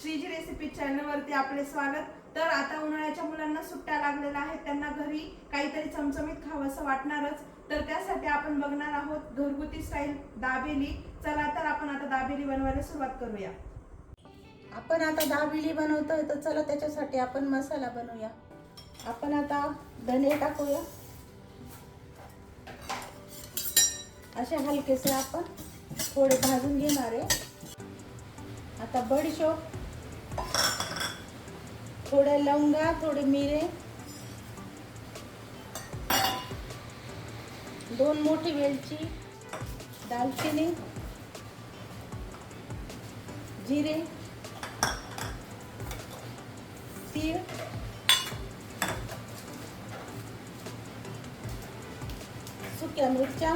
Shriji recipe चॅनलवरती आपले स्वागत. तर आता उन्हाळ्याच्या मुलांना सुट्ट्या लागलेल्या आहेत. त्यांना घरी काहीतरी चमचमीत खावंसं वाटणारच. तर त्यासाठी आपण बघणार आहोत घरगुती स्टाईल दाबेली. चला तर आपण आता दाबेली बनवायला सुरुवात करूया. आपण आता दाबेली बनवतोय तर चला त्याच्यासाठी आपण मसाला बनवूया. आपण आता धने टाकूया. असे हलकेसे आपण थोडे भाजून घेणार आहे. आता बडीशोप. थोड्या लवंगा थोडे मिरे। दोन मोठी वेलची, दालचिनी, जिरे, तीळ, सुक्या मिरच्या,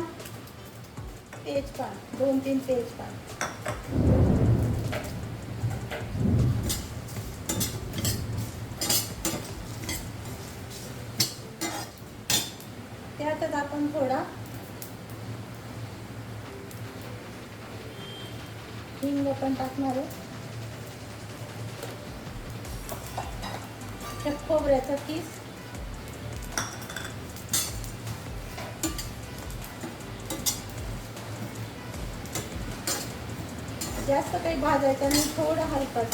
तेजपान दोन तीन तेजपान. त्यातच थोडा. हिंग पण टाकणार आहे. त्या खोबऱ्याचा किस जास्त काही भाजायचं नाही थोडं हलकं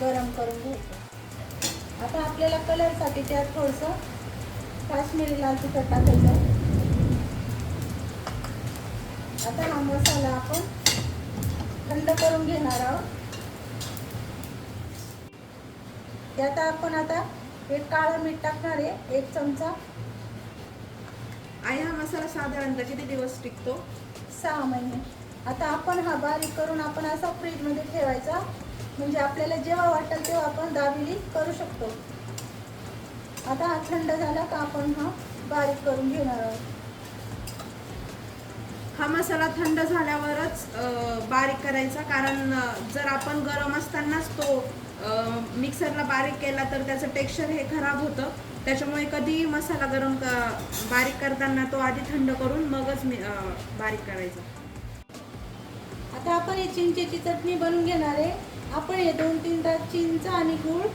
गरम करून घ्यायचं. आता आपल्याला कलरसाठी त्यात थोडंसं काश्मीरी लाल तिखट टाकायचं. आता हा मसाला आपण थंड करून घेणार आहोत. त्यात आपण आता एक काळं मीठ टाकणार आहे एक चमचा. आई हा मसाला साधारणतः किती दिवस टिकतो? सहा महिने. आता आपण हा बारीक करून आपण असा फ्रीजमध्ये ठेवायचा. म्हणजे आपल्याला जेव्हा वाटेल तेव्हा आपण दाबिली करू शकतो. आता हा थंड झाला का आपण हा बारीक करून घेणार आहोत. हा मसाला थंड झाल्यावरच बारीक करायचा. कारण जर आपण गरम असतानाच तो मिक्सरला बारीक केला तर त्याचं टेक्स्चर हे खराब होतं. त्याच्यामुळे कधी मसाला गरम क- बारीक करताना तो आधी थंड करून मगच मी बारीक करायचा. आता आपण ही चिंचेची चटणी बनवून घेणार आहे. आपण हे दोन तीन तास चिंच आणि गूळ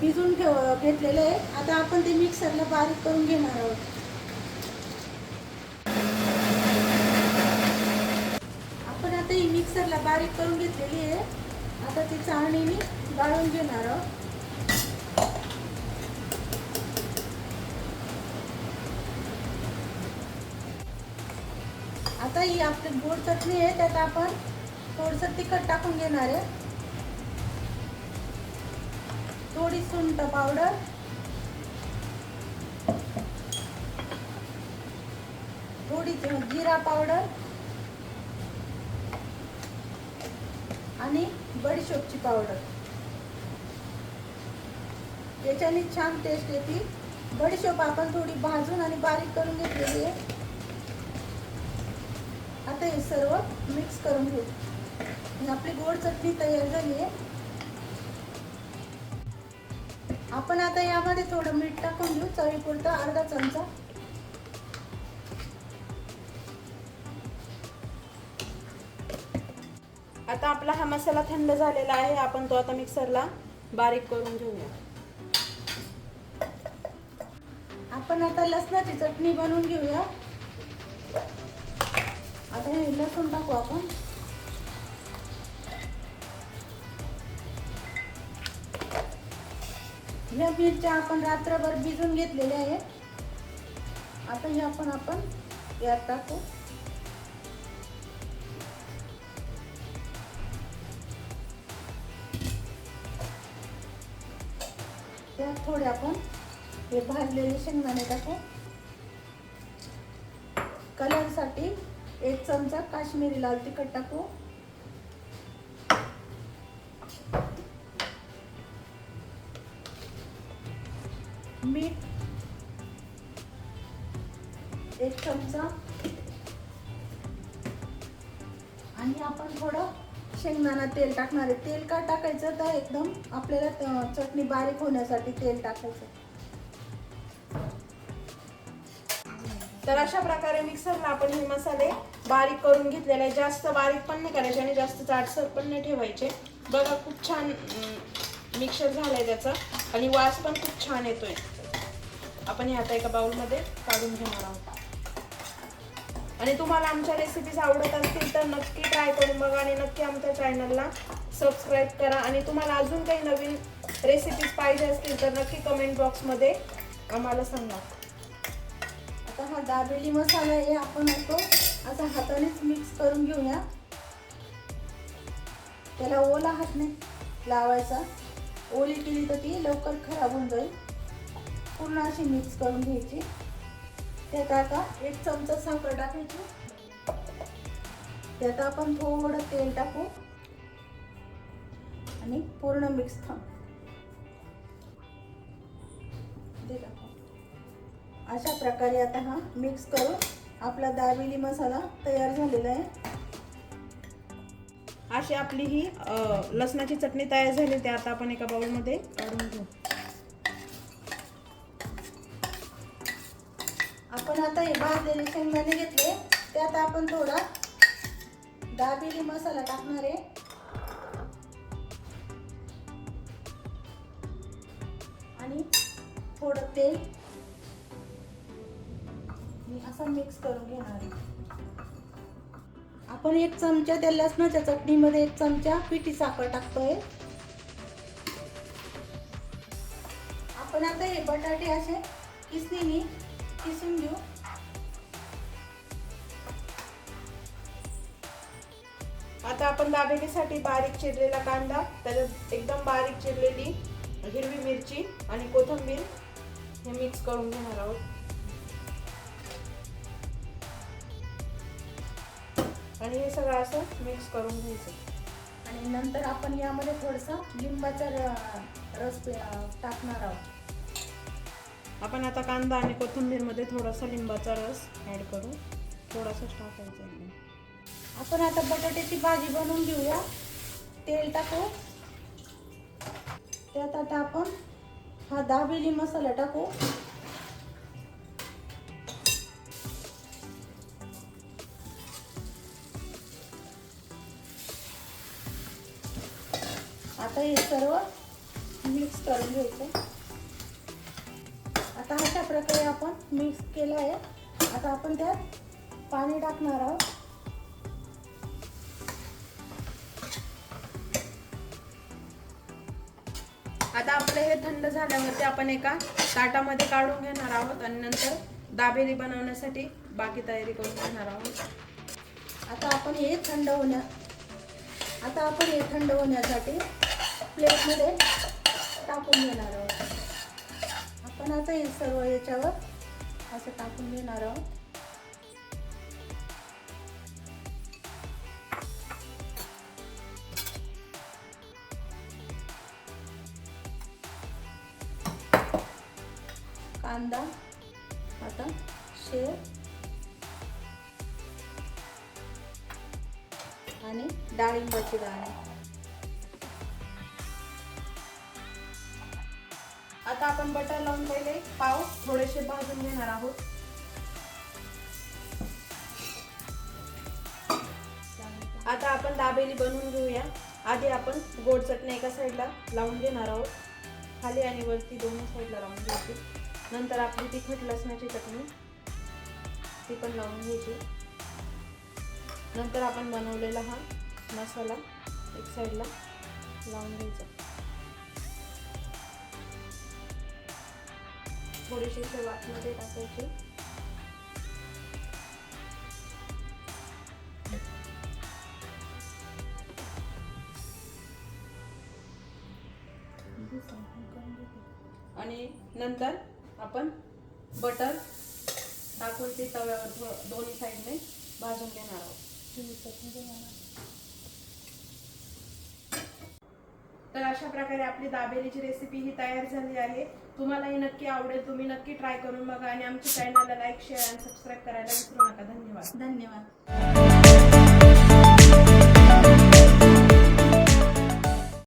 भिजून ठेव घेतलेले आहे. आता आपण ते मिक्सरला बारीक करून घेणार आहोत. आपण आता ही मिक्सरला बारीक करून घेतलेली आहे. आता ती चाळणीने गाळून घेणार आहोत. आता ही आपली गोड चटणी आहे त्यात आपण थोडंसं तिखट टाकून घेणार आहे. थोडी सुंठ पावडर. थोडी जिरा पावडर. आणि बडीशोपची पावडर. याच्याने छान टेस्ट येते. बडीशोप आपण थोडी भाजून आणि बारीक करून घेतलेली आहे. आता हे सर्व मिक्स करून घेऊ. आपली गोड चटणी तयार झाली आहे. आपण आता यामध्ये थोडं मीठ टाकून घेऊ. चवीपुरतं अर्धा चमचा. आता आपला हा मसाला थंड झालेला आहे. आपण तो आता मिक्सरला बारीक करून घेऊया. आपण आता लसणाची चटणी बनवून घेऊया. आता हे लसूण टाकू आपण. या मिरच्या आपण रात्रभर भिजून घेतलेल्या आहेत आता हे आपण आपण यात टाकू. त्यात थोडे आपण हे भाजलेले शेंगदाणे टाकू. कलरसाठी एक चमचा काश्मीरी लाल तिखट टाकू. मीठ एक चमचा आणि आपण थोडं शेंगदाणा तेल टाकणार आहे. तेल का टाकायचं? तर एकदम आपल्याला चटणी बारीक होण्यासाठी तेल टाकायचं. तर अशा प्रकारे मिक्सरला आपण हे मसाले बारीक करून घेतलेले आहे जास्त बारीक पण नाही करायचे आणि जास्त जाडसर पण नाही ठेवायचे. बघा खूप छान मिक्सर झालंय त्याचा. आणि वास पण खूप छान येतोय. आपण हे आता एका बाउलमध्ये काढून घेणार आहोत. आणि तुम्हाला आमच्या रेसिपीज आवडत असतील तर नक्की ट्राय करून बघा आणि नक्की आमच्या चॅनलला सबस्क्राईब करा. आणि तुम्हाला अजून काही नवीन रेसिपीज पाहिजे असतील तर नक्की कमेंट बॉक्समध्ये आम्हाला सांगा. आता हा दाबेली मसाला हे आपण तो असा हातानेच मिक्स करून घेऊया. त्याला ओला हात नाही लावायचा. ओली केली तर ती लवकर खराब होऊन जाईल. पूर्ण अशी मिक्स करून घ्यायची. त्यात आता एक चमचा साखर टाकायची. त्यात आपण थोडं तेल टाकू. आणि पूर्ण मिक्स थांब. अशा प्रकारे आता हा मिक्स करून आपला दाबेली मसाला तयार झालेला आहे. अशी आपली ही लसणाची चटणी तयार झाली. ते आता आपण एका बाउलमध्ये काढून घेऊ. आता हे भाजलेले शेंगदाणे घेतले. त्यात आपण थोडा दाबेली मसाला टाकणार आहे. आणि थोडं तेल मी असं मिक्स करून घेणार आहे. आपण एक चमचा त्या लसणाच्या चटणीमध्ये एक चमचा पिठी साखर टाकतोय. आपण आता हे बटाटे असे किसणीने किसून घेऊ. आपण दाबेलीसाठी बारीक चिरलेला कांदा त्याच्यात एकदम बारीक चिरलेली हिरवी मिरची आणि कोथिंबीर हे मिक्स करून घेणार आहोत. आणि हे सगळं असं मिक्स करून घ्यायचं. आणि नंतर आपण यामध्ये थोडसा लिंबाचा रस टाकणार आहोत. आपण आता कांदा आणि कोथिंबीरमध्ये थोडासा लिंबाचा रस ॲड करू. थोडासाच टाकायचा. आपण आता बटाट्याची भाजी बनवून घेऊया. तेल टाकू. त्यात आता आपण हा दाबेली मसाला टाकू. आता हे सर्व मिक्स करून घ्यायचं. आता अशा प्रकारे आपण मिक्स केलं आहे. आता आपण त्यात पाणी टाकणार आहोत. हे थंड झाल्यावरती आपण एका ताटामध्ये काढून घेणार आहोत आणि नंतर दाबेली बनवण्यासाठी बाकी तयारी करून घेणार आहोत. आता आपण हे थंड होण्या आता आपण हे थंड होण्यासाठी प्लेटमध्ये टाकून घेणार आहोत. आपण आता हे सर्व याच्यावर असं टाकून घेणार आहोत. कांदा आता शेव आणि डाळिंबाची दाणे आता आपण बटर लावून पहिले पाव थोडेसे भाजून घेणार आहोत. आता आपण दाबेली बनवून घेऊया. आधी आपण गोड चटणी एका साईडला लावून घेणार आहोत. खाली आणि वरती दोन्ही साईडला लावून घ्यायची नंतर आपली तिखट लसणाची चटणी ती पण लावून घ्यायची. नंतर आपण बनवलेला हा मसाला एक साईडला लावून घ्यायचा. थोडीशी सेव आतमध्ये टाकायची. आणि नंतर आपण बटर टाकून ते तव्यावर दोन्ही साईडने भाजून घेणार आहोत. तर अशा प्रकारे आपली दाबेलीची रेसिपी ही तयार झाली आहे. तुम्हाला ही नक्की आवडेल तुम्ही नक्की ट्राय करून बघा आणि आमच्या चॅनलला लाईक शेअर आणि सबस्क्राईब करायला विसरू नका. धन्यवाद. धन्यवाद.